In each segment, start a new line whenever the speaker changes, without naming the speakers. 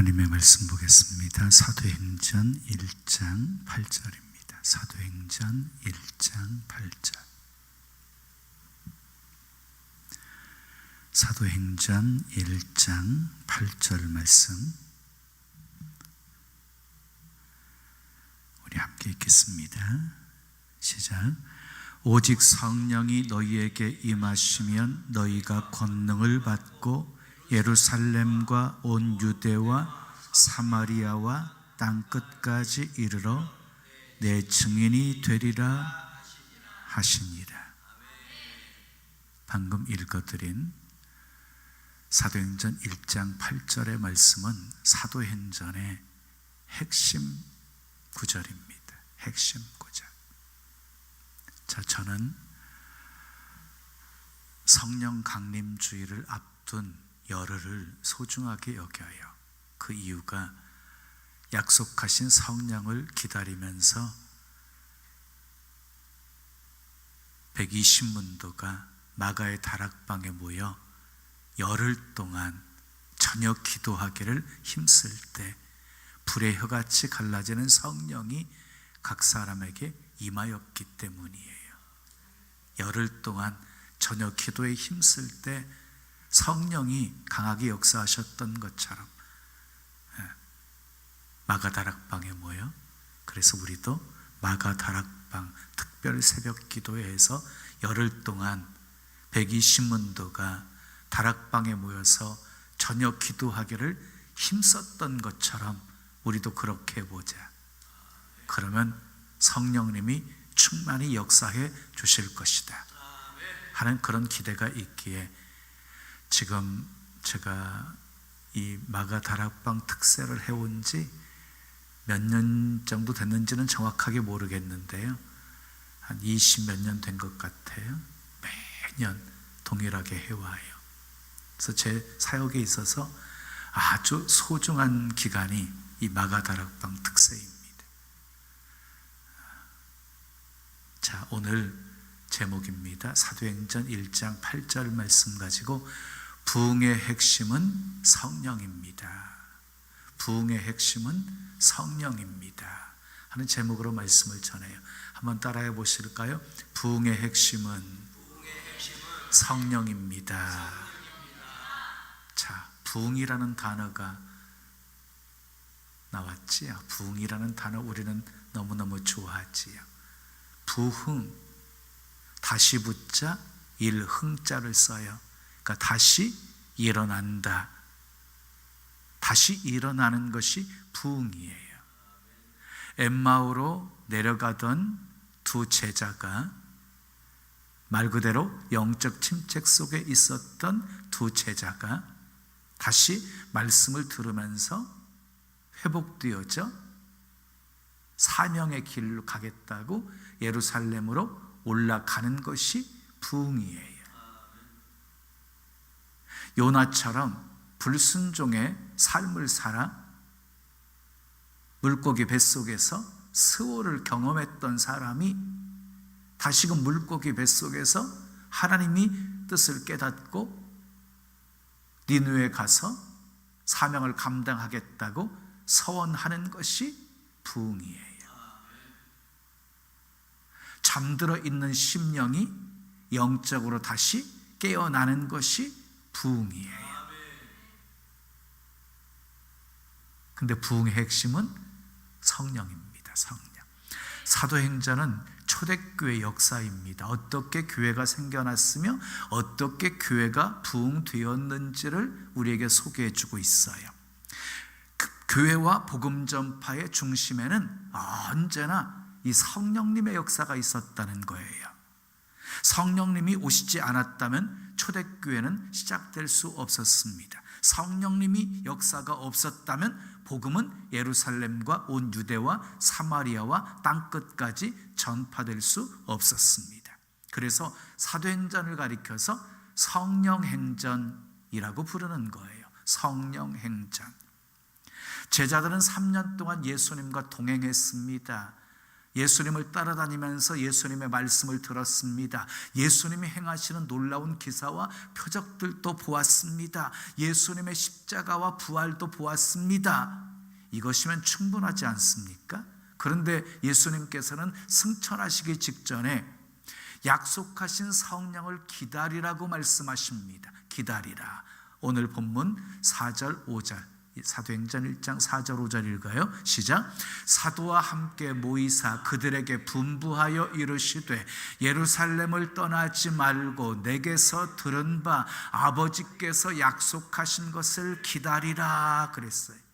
하나님의 말씀 보겠습니다. 사도행전 1장 8절입니다. 사도행전 1장 8절. 사도행전 1장 8절 말씀. 우리 함께 읽겠습니다. 시작. 오직 성령이 너희에게 임하시면 너희가 권능을 받고 예루살렘과 온 유대와 사마리아와 땅 끝까지 이르러 내 증인이 되리라 하시니라. 방금 읽어드린 사도행전 1장 8절의 말씀은 사도행전의 핵심 구절입니다. 핵심 구절. 자, 저는 성령 강림주의를 앞둔 열흘을 소중하게 여겨요. 그 이유가 약속하신 성령을 기다리면서 120문도가 마가의 다락방에 모여 열흘 동안 저녁 기도하기를 힘쓸 때 불의 혀같이 갈라지는 성령이 각 사람에게 임하였기 때문이에요. 열흘 동안 저녁 기도에 힘쓸 때 성령이 강하게 역사하셨던 것처럼 예, 마가다락방에 모여 그래서 우리도 마가다락방 특별 새벽 기도회에서 열흘 동안 120문도가 다락방에 모여서 저녁 기도하기를 힘썼던 것처럼 우리도 그렇게 해보자. 그러면 성령님이 충만히 역사해 주실 것이다. 하는 그런 기대가 있기에 지금 제가 이 마가 다락방 특세를 해온 지 몇 년 정도 됐는지는 정확하게 모르겠는데요. 한 20 몇 년 된 것 같아요. 매년 동일하게 해와요. 그래서 제 사역에 있어서 아주 소중한 기간이 이 마가 다락방 특세입니다. 자, 오늘 제목입니다. 사도행전 1장 8절 말씀 가지고 부흥의 핵심은 성령입니다. 부흥의 핵심은 성령입니다. 하는 제목으로 말씀을 전해요. 한번 따라해 보실까요? 부흥의 핵심은 성령입니다. 자, 부흥이라는 단어가 나왔지요. 부흥이라는 단어 우리는 너무너무 좋아하지요. 부흥, 다시 붙자 일흥자를 써요. 그러니까 다시 일어난다. 다시 일어나는 것이 부흥이에요. 엠마오로 내려가던 두 제자가 말 그대로 영적 침체 속에 있었던 두 제자가 다시 말씀을 들으면서 회복되어져 사명의 길로 가겠다고 예루살렘으로 올라가는 것이 부흥이에요. 요나처럼 불순종의 삶을 살아 물고기 뱃속에서 스호를 경험했던 사람이 다시금 물고기 뱃속에서 하나님이 뜻을 깨닫고 니누에 가서 사명을 감당하겠다고 서원하는 것이 부흥이에요. 잠들어 있는 심령이 영적으로 다시 깨어나는 것이 부흥이에요. 근데 부흥의 핵심은 성령입니다. 성령. 사도행전은 초대교회 역사입니다. 어떻게 교회가 생겨났으며 어떻게 교회가 부흥되었는지를 우리에게 소개해 주고 있어요. 그 교회와 복음 전파의 중심에는 언제나 이 성령님의 역사가 있었다는 거예요. 성령님이 오시지 않았다면 초대교회는 시작될 수 없었습니다. 성령님이 역사가 없었다면 복음은 예루살렘과 온 유대와 사마리아와 땅끝까지 전파될 수 없었습니다. 그래서 사도행전을 가리켜서 성령행전이라고 부르는 거예요. 성령행전. 제자들은 3년 동안 예수님과 동행했습니다. 예수님을 따라다니면서 예수님의 말씀을 들었습니다. 예수님이 행하시는 놀라운 기사와 표적들도 보았습니다. 예수님의 십자가와 부활도 보았습니다. 이것이면 충분하지 않습니까? 그런데 예수님께서는 승천하시기 직전에 약속하신 성령을 기다리라고 말씀하십니다. 기다리라. 오늘 본문 4절, 5절. 사도행전 1장 4절 5절 읽어요. 시작. 사도와 함께 모이사 그들에게 분부하여 이르시되 예루살렘을 떠나지 말고 내게서 들은 바 아버지께서 약속하신 것을 기다리라 그랬어요.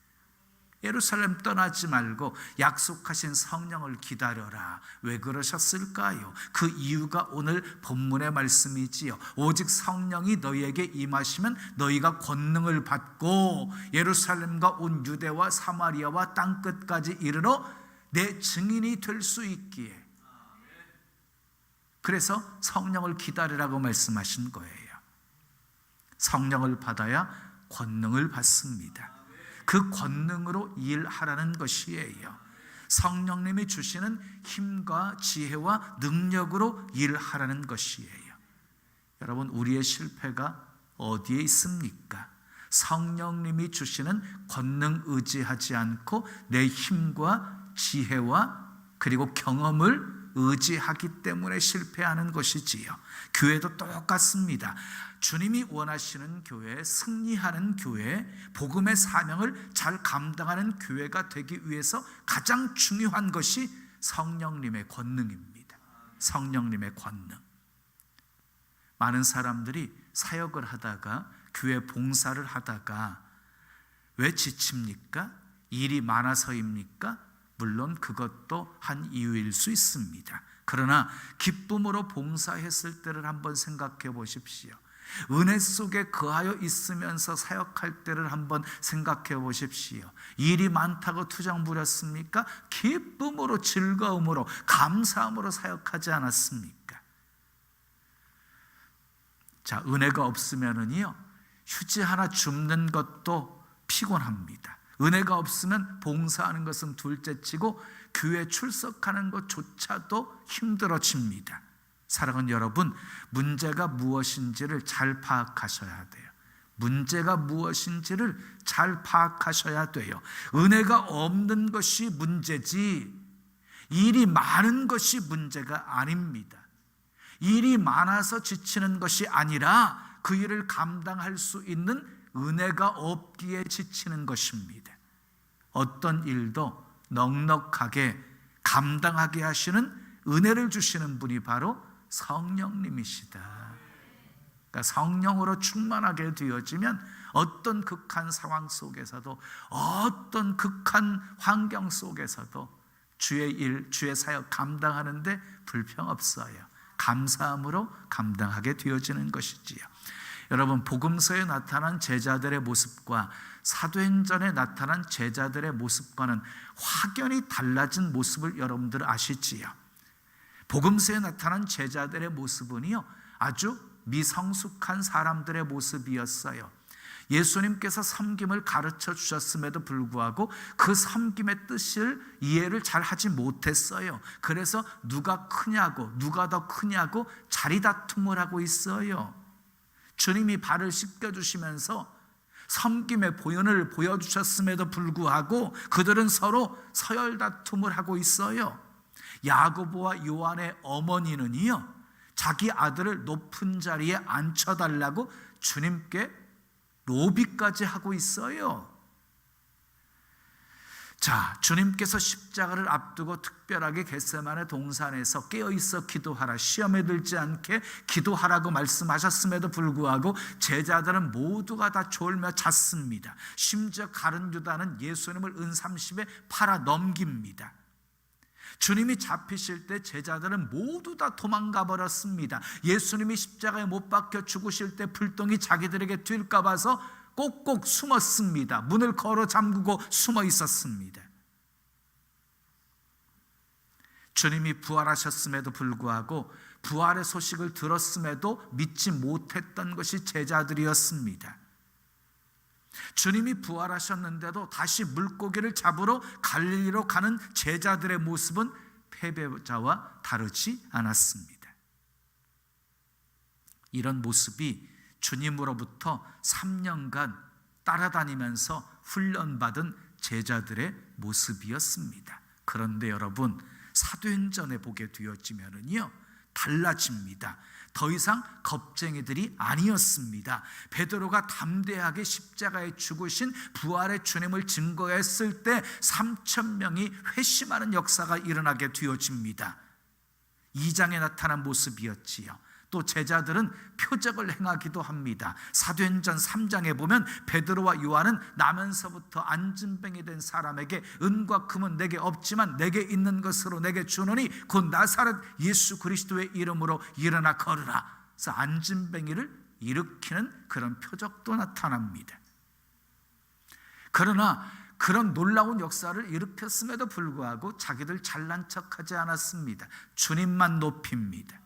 예루살렘 떠나지 말고 약속하신 성령을 기다려라. 왜 그러셨을까요? 그 이유가 오늘 본문의 말씀이지요. 오직 성령이 너희에게 임하시면 너희가 권능을 받고 예루살렘과 온 유대와 사마리아와 땅 끝까지 이르러 내 증인이 될 수 있기에. 그래서 성령을 기다리라고 말씀하신 거예요. 성령을 받아야 권능을 받습니다. 그 권능으로 일하라는 것이에요. 성령님이 주시는 힘과 지혜와 능력으로 일하라는 것이에요. 여러분, 우리의 실패가 어디에 있습니까? 성령님이 주시는 권능 의지하지 않고 내 힘과 지혜와 그리고 경험을 의지하기 때문에 실패하는 것이지요. 교회도 똑같습니다. 주님이 원하시는 교회, 승리하는 교회, 복음의 사명을 잘 감당하는 교회가 되기 위해서 가장 중요한 것이 성령님의 권능입니다. 성령님의 권능. 많은 사람들이 사역을 하다가 교회 봉사를 하다가 왜 지칩니까? 일이 많아서입니까? 물론 그것도 한 이유일 수 있습니다. 그러나 기쁨으로 봉사했을 때를 한번 생각해 보십시오. 은혜 속에 거하여 있으면서 사역할 때를 한번 생각해 보십시오. 일이 많다고 투정 부렸습니까? 기쁨으로 즐거움으로 감사함으로 사역하지 않았습니까? 자, 은혜가 없으면은요. 휴지 하나 줍는 것도 피곤합니다. 은혜가 없으면 봉사하는 것은 둘째 치고 교회 출석하는 것조차도 힘들어집니다. 사랑하는 여러분, 문제가 무엇인지를 잘 파악하셔야 돼요. 문제가 무엇인지를 잘 파악하셔야 돼요. 은혜가 없는 것이 문제지, 일이 많은 것이 문제가 아닙니다. 일이 많아서 지치는 것이 아니라 그 일을 감당할 수 있는 은혜가 없기에 지치는 것입니다. 어떤 일도 넉넉하게 감당하게 하시는 은혜를 주시는 분이 바로 성령님이시다. 그러니까 성령으로 충만하게 되어지면 어떤 극한 상황 속에서도 어떤 극한 환경 속에서도 주의 일, 주의 사역 감당하는데 불평 없어요. 감사함으로 감당하게 되어지는 것이지요. 여러분 복음서에 나타난 제자들의 모습과 사도행전에 나타난 제자들의 모습과는 확연히 달라진 모습을 여러분들 아시지요. 복음서에 나타난 제자들의 모습은요, 아주 미성숙한 사람들의 모습이었어요. 예수님께서 섬김을 가르쳐 주셨음에도 불구하고 그 섬김의 뜻을 이해를 잘 하지 못했어요. 그래서 누가 크냐고, 누가 더 크냐고 자리 다툼을 하고 있어요. 주님이 발을 씻겨주시면서 섬김의 보연을 보여주셨음에도 불구하고 그들은 서로 서열 다툼을 하고 있어요. 야고보와 요한의 어머니는요, 자기 아들을 높은 자리에 앉혀달라고 주님께 로비까지 하고 있어요. 자, 주님께서 십자가를 앞두고 특별하게 겟세만의 동산에서 깨어 있어 기도하라. 시험에 들지 않게 기도하라고 말씀하셨음에도 불구하고 제자들은 모두가 다 졸며 잤습니다. 심지어 가른 유다는 예수님을 은 30에 팔아 넘깁니다. 주님이 잡히실 때 제자들은 모두 다 도망가 버렸습니다. 예수님이 십자가에 못 박혀 죽으실 때 불똥이 자기들에게 튈까 봐서 꼭꼭 숨었습니다. 문을 걸어 잠그고 숨어 있었습니다. 주님이 부활하셨음에도 불구하고 부활의 소식을 들었음에도 믿지 못했던 것이 제자들이었습니다. 주님이 부활하셨는데도 다시 물고기를 잡으러 갈릴리로 가는 제자들의 모습은 패배자와 다르지 않았습니다. 이런 모습이 주님으로부터 3년간 따라다니면서 훈련받은 제자들의 모습이었습니다. 그런데 여러분 사도행전에 보게 되어지면은요 달라집니다. 더 이상 겁쟁이들이 아니었습니다. 베드로가 담대하게 십자가에 죽으신 부활의 주님을 증거했을 때 3천 명이 회심하는 역사가 일어나게 되어집니다. 2장에 나타난 모습이었지요. 또 제자들은 표적을 행하기도 합니다. 사도행전 3장에 보면 베드로와 요한은 나면서부터 안진뱅이 된 사람에게 은과 금은 내게 없지만 내게 있는 것으로 내게 주노니 곧 나사렛 예수 그리스도의 이름으로 일어나 걸으라. 그래서 안진뱅이를 일으키는 그런 표적도 나타납니다. 그러나 그런 놀라운 역사를 일으켰음에도 불구하고 자기들 잘난 척하지 않았습니다. 주님만 높입니다.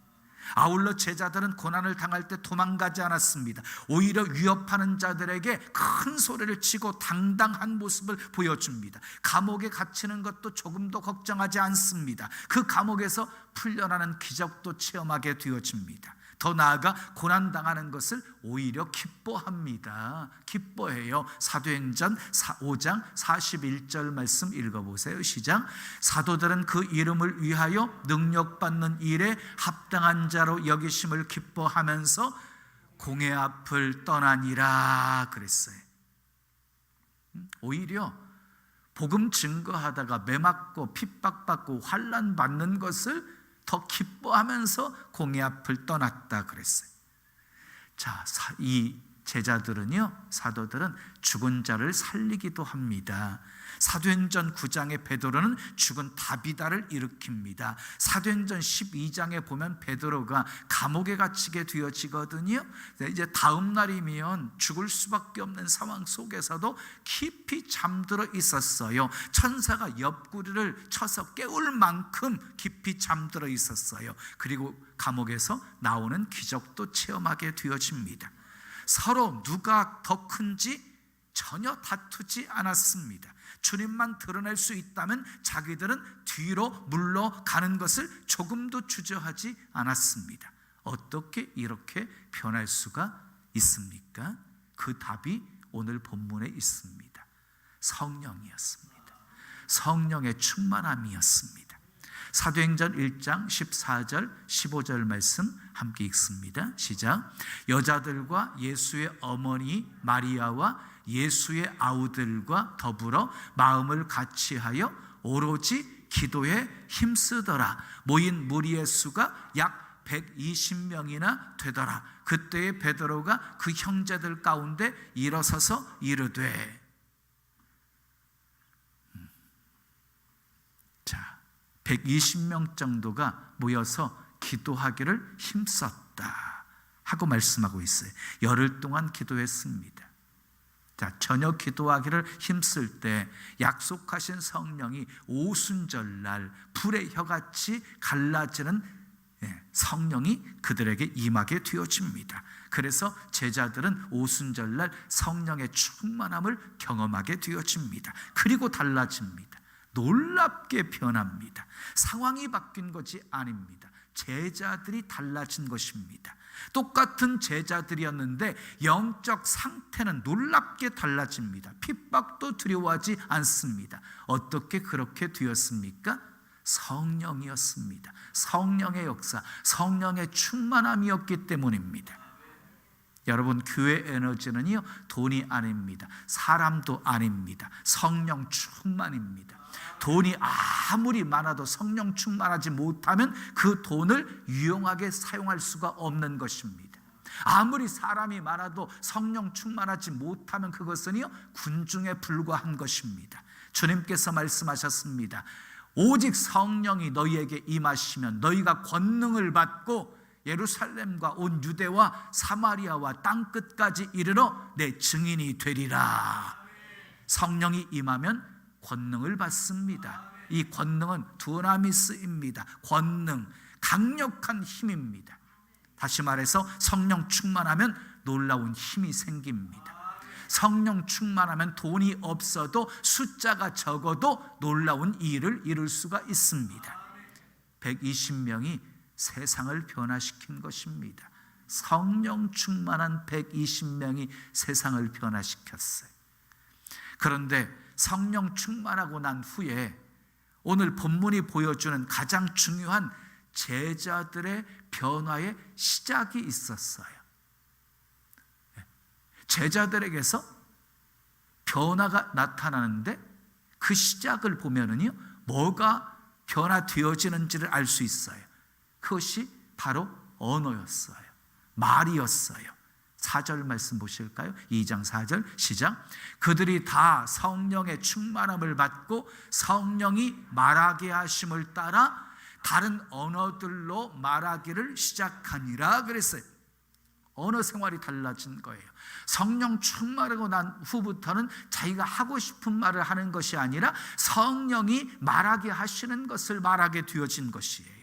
아울러 제자들은 고난을 당할 때 도망가지 않았습니다. 오히려 위협하는 자들에게 큰 소리를 치고 당당한 모습을 보여줍니다. 감옥에 갇히는 것도 조금도 걱정하지 않습니다. 그 감옥에서 풀려나는 기적도 체험하게 되어집니다. 더 나아가 고난 당하는 것을 오히려 기뻐합니다. 기뻐해요. 사도행전 5장 41절 말씀 읽어 보세요. 시작. 사도들은 그 이름을 위하여 능력 받는 일에 합당한 자로 여기심을 기뻐하면서 공회 앞을 떠나니라 그랬어요. 음, 오히려 복음 증거하다가 매 맞고 핍박받고 환란 받는 것을 더 기뻐하면서 공의 앞을 떠났다 그랬어요. 자, 이 제자들은요, 사도들은 죽은 자를 살리기도 합니다. 사도행전 9장의 베드로는 죽은 다비다를 일으킵니다. 사도행전 12장에 보면 베드로가 감옥에 갇히게 되어지거든요. 이제 다음 날이면 죽을 수밖에 없는 상황 속에서도 깊이 잠들어 있었어요. 천사가 옆구리를 쳐서 깨울 만큼 깊이 잠들어 있었어요. 그리고 감옥에서 나오는 기적도 체험하게 되어집니다. 서로 누가 더 큰지 전혀 다투지 않았습니다. 주님만 드러낼 수 있다면 자기들은 뒤로 물러가는 것을 조금도 주저하지 않았습니다. 어떻게 이렇게 변할 수가 있습니까? 그 답이 오늘 본문에 있습니다. 성령이었습니다. 성령의 충만함이었습니다. 사도행전 1장 14절 15절 말씀 함께 읽습니다. 시작. 여자들과 예수의 어머니 마리아와 예수의 아우들과 더불어 마음을 같이하여 오로지 기도에 힘쓰더라. 모인 무리의 수가 약 120명이나 되더라. 그때에 베드로가 그 형제들 가운데 일어서서 이르되 음. 자, 120명 정도가 모여서 기도하기를 힘썼다 하고 말씀하고 있어요. 열흘 동안 기도했습니다. 자, 저녁 기도하기를 힘쓸 때 약속하신 성령이 오순절 날 불의 혀같이 갈라지는 예, 성령이 그들에게 임하게 되어집니다. 그래서 제자들은 오순절날 성령의 충만함을 경험하게 되어집니다. 그리고 달라집니다. 놀랍게 변합니다. 상황이 바뀐 것이 아닙니다. 제자들이 달라진 것입니다. 똑같은 제자들이었는데 영적 상태는 놀랍게 달라집니다. 핍박도 두려워하지 않습니다. 어떻게 그렇게 되었습니까? 성령이었습니다. 성령의 역사, 성령의 충만함이었기 때문입니다. 여러분, 교회 에너지는요, 돈이 아닙니다. 사람도 아닙니다. 성령 충만입니다. 돈이 아무리 많아도 성령 충만하지 못하면 그 돈을 유용하게 사용할 수가 없는 것입니다. 아무리 사람이 많아도 성령 충만하지 못하면 그것은요 군중에 불과한 것입니다. 주님께서 말씀하셨습니다. 오직 성령이 너희에게 임하시면 너희가 권능을 받고 예루살렘과 온 유대와 사마리아와 땅 끝까지 이르러 내 증인이 되리라. 성령이 임하면 권능을 받습니다. 이 권능은 두나미스입니다. 권능, 강력한 힘입니다. 다시 말해서 성령 충만하면 놀라운 힘이 생깁니다. 성령 충만하면 돈이 없어도 숫자가 적어도 놀라운 일을 이룰 수가 있습니다. 120명이 세상을 변화시킨 것입니다. 성령 충만한 120명이 세상을 변화시켰어요. 그런데 성령 충만하고 난 후에 오늘 본문이 보여주는 가장 중요한 제자들의 변화의 시작이 있었어요. 제자들에게서 변화가 나타나는데 그 시작을 보면은요, 뭐가 변화되어지는지를 알 수 있어요. 그것이 바로 언어였어요. 말이었어요. 4절 말씀 보실까요? 2장 4절 시작. 그들이 다 성령의 충만함을 받고 성령이 말하게 하심을 따라 다른 언어들로 말하기를 시작하니라 그랬어요. 언어 생활이 달라진 거예요. 성령 충만하고 난 후부터는 자기가 하고 싶은 말을 하는 것이 아니라 성령이 말하게 하시는 것을 말하게 되어진 것이에요.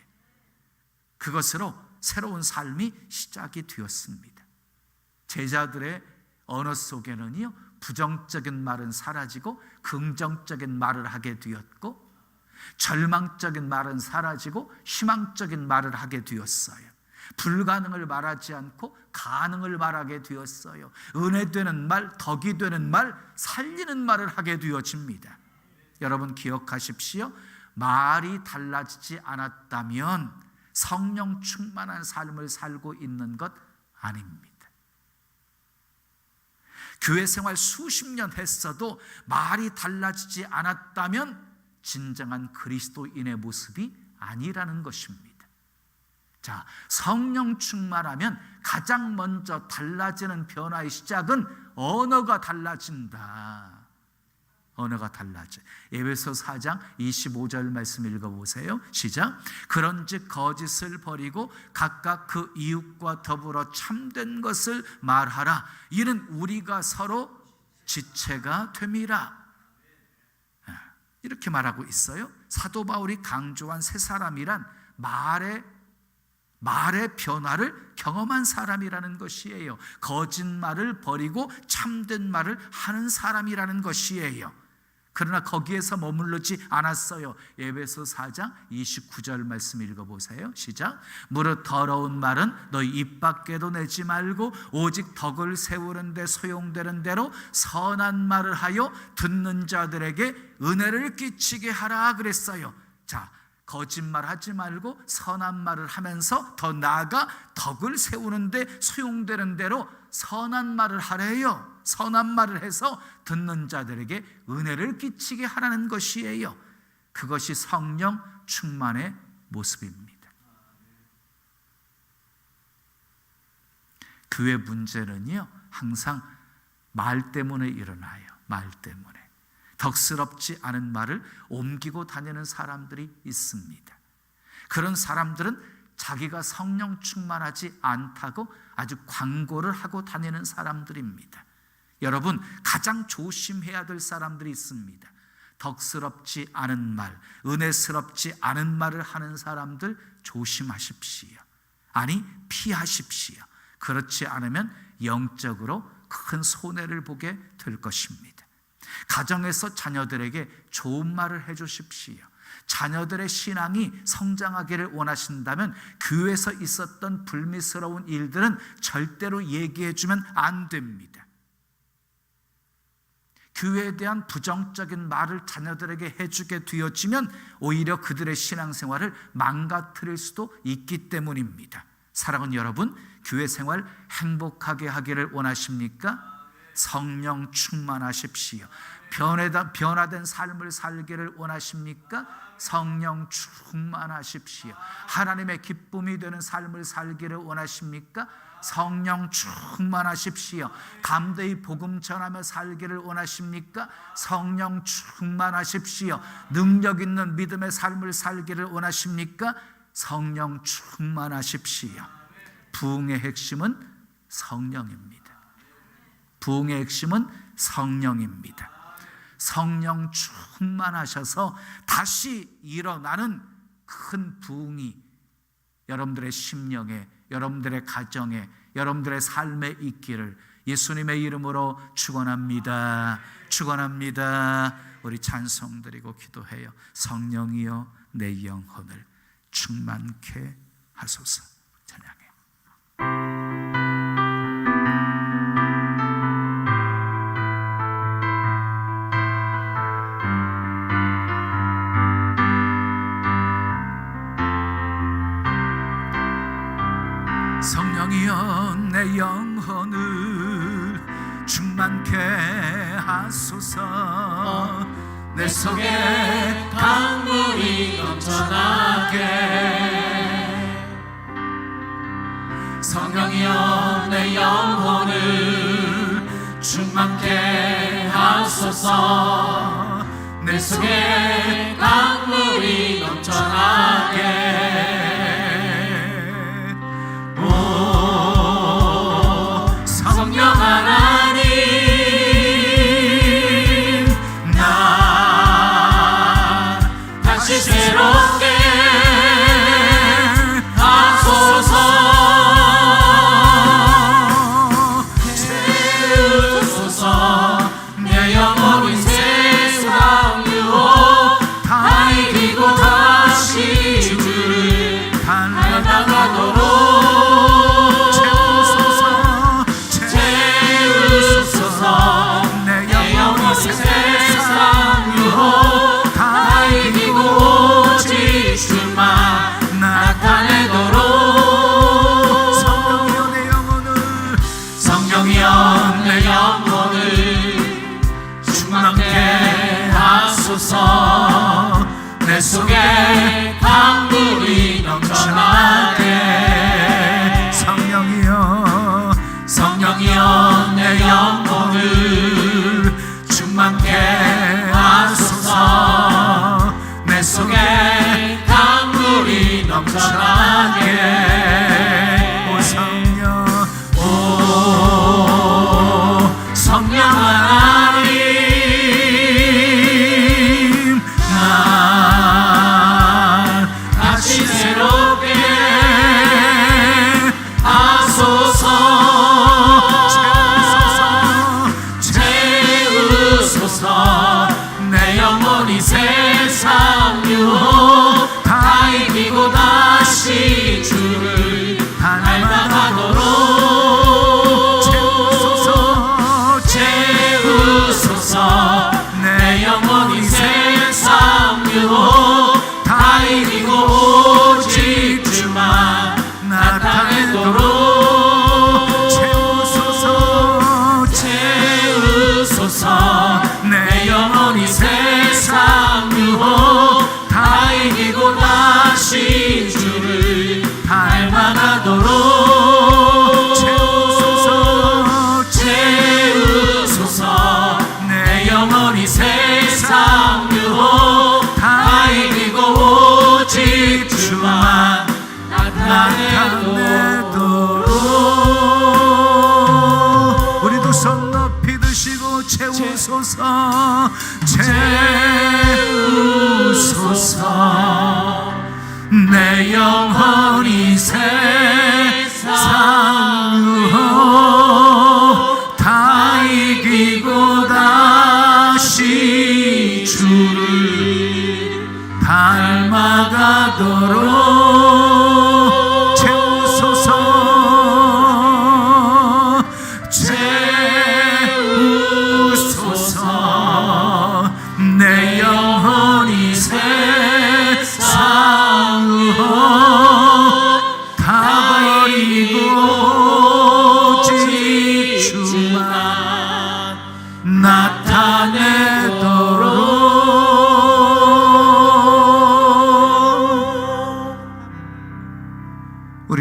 그것으로 새로운 삶이 시작이 되었습니다. 제자들의 언어 속에는요, 부정적인 말은 사라지고 긍정적인 말을 하게 되었고, 절망적인 말은 사라지고 희망적인 말을 하게 되었어요. 불가능을 말하지 않고 가능을 말하게 되었어요. 은혜 되는 말, 덕이 되는 말, 살리는 말을 하게 되어집니다. 여러분 기억하십시오. 말이 달라지지 않았다면 성령 충만한 삶을 살고 있는 것 아닙니다. 교회 생활 수십 년 했어도 말이 달라지지 않았다면 진정한 그리스도인의 모습이 아니라는 것입니다. 자, 성령 충만하면 가장 먼저 달라지는 변화의 시작은 언어가 달라진다. 언어가 달라져. 에베소 4장 25절 말씀 읽어 보세요. 시작. 그런즉 거짓을 버리고 각각 그 이웃과 더불어 참된 것을 말하라. 이는 우리가 서로 지체가 됨이라. 아, 이렇게 말하고 있어요. 사도 바울이 강조한 새 사람이란 말의 말의 변화를 경험한 사람이라는 것이에요. 거짓말을 버리고 참된 말을 하는 사람이라는 것이에요. 그러나 거기에서 머물르지 않았어요. 예배서 4장 29절 말씀 읽어보세요. 시작. 무릇 더러운 말은 너희 입 밖에도 내지 말고 오직 덕을 세우는 데 소용되는 대로 선한 말을 하여 듣는 자들에게 은혜를 끼치게 하라 그랬어요. 자, 거짓말 하지 말고 선한 말을 하면서 더 나아가 덕을 세우는데 소용되는 대로 선한 말을 하래요. 선한 말을 해서 듣는 자들에게 은혜를 끼치게 하라는 것이에요. 그것이 성령 충만의 모습입니다. 교회 문제는요, 항상 말 때문에 일어나요. 말 때문에. 덕스럽지 않은 말을 옮기고 다니는 사람들이 있습니다. 그런 사람들은 자기가 성령 충만하지 않다고 아주 광고를 하고 다니는 사람들입니다. 여러분, 가장 조심해야 될 사람들이 있습니다. 덕스럽지 않은 말, 은혜스럽지 않은 말을 하는 사람들 조심하십시오. 아니, 피하십시오. 그렇지 않으면 영적으로 큰 손해를 보게 될 것입니다. 가정에서 자녀들에게 좋은 말을 해 주십시오. 자녀들의 신앙이 성장하기를 원하신다면 교회에서 있었던 불미스러운 일들은 절대로 얘기해 주면 안 됩니다. 교회에 대한 부정적인 말을 자녀들에게 해주게 되어지면 오히려 그들의 신앙생활을 망가뜨릴 수도 있기 때문입니다. 사랑하는 여러분, 교회 생활 행복하게 하기를 원하십니까? 성령 충만하십시오. 변해다, 변화된 삶을 살기를 원하십니까? 성령 충만하십시오. 하나님의 기쁨이 되는 삶을 살기를 원하십니까? 성령 충만하십시오. 담대히 복음 전하며 살기를 원하십니까? 성령 충만하십시오. 능력 있는 믿음의 삶을 살기를 원하십니까? 성령 충만하십시오. 부흥의 핵심은 성령입니다. 부흥의 핵심은 성령입니다. 성령 충만하셔서 다시 일어나는 큰 부흥이 여러분들의 심령에, 여러분들의 가정에, 여러분들의 삶에 있기를 예수님의 이름으로 축원합니다. 축원합니다. 우리 찬송 드리고 기도해요. 성령이여 내 영혼을 충만케 하소서. 속에
강물이 넘쳐나게. 성령이여 내 영혼을 충만케 하소서. 내 속에 강물이 넘쳐나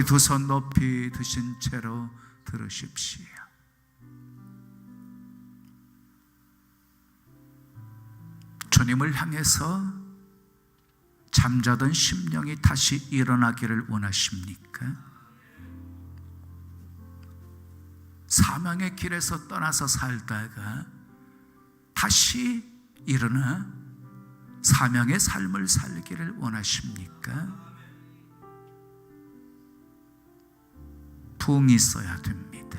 두 손 높이 드신 채로 들으십시오. 주님을 향해서 잠자던 심령이 다시 일어나기를 원하십니까? 사망의 길에서 떠나서 살다가 다시 일어나 사명의 삶을 살기를 원하십니까? 부흥이 있어야 됩니다.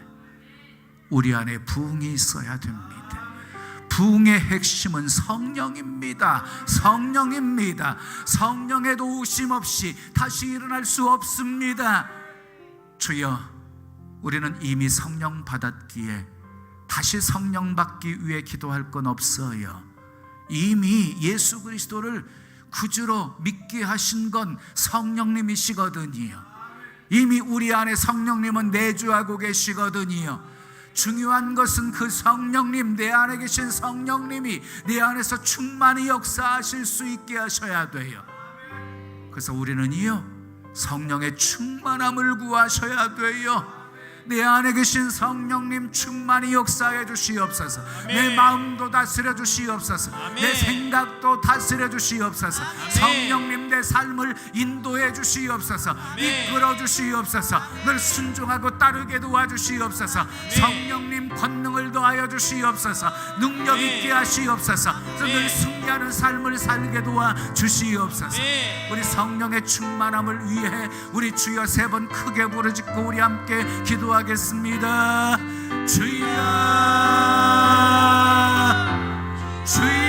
우리 안에 부흥이 있어야 됩니다. 부흥의 핵심은 성령입니다. 성령입니다. 성령의 도우심 없이 다시 일어날 수 없습니다. 주여, 우리는 이미 성령 받았기에 다시 성령 받기 위해 기도할 건 없어요. 이미 예수 그리스도를 구주로 믿게 하신 건 성령님이시거든요. 이미 우리 안에 성령님은 내주하고 계시거든요. 중요한 것은 그 성령님, 내 안에 계신 성령님이 내 안에서 충만히 역사하실 수 있게 하셔야 돼요. 그래서 우리는요, 성령의 충만함을 구하셔야 돼요. 내 안에 계신 성령님 충만히 역사해 주시옵소서. 내 마음도 다스려 주시옵소서. 내 생각도 다스려 주시옵소서. 성령님 내 삶을 인도해 주시옵소서. 이끌어 주시옵소서. 늘 순종하고 따르게 도와 주시옵소서. 성령님 권능을 더하여 주시옵소서. 능력 있게 하시옵소서. 늘 승리하는 삶을 살게 도와 주시옵소서. 우리 성령의 충만함을 위해 우리 주여 세 번 크게 부르짖고 우리 함께 기도하겠습니다. 주여, 주여.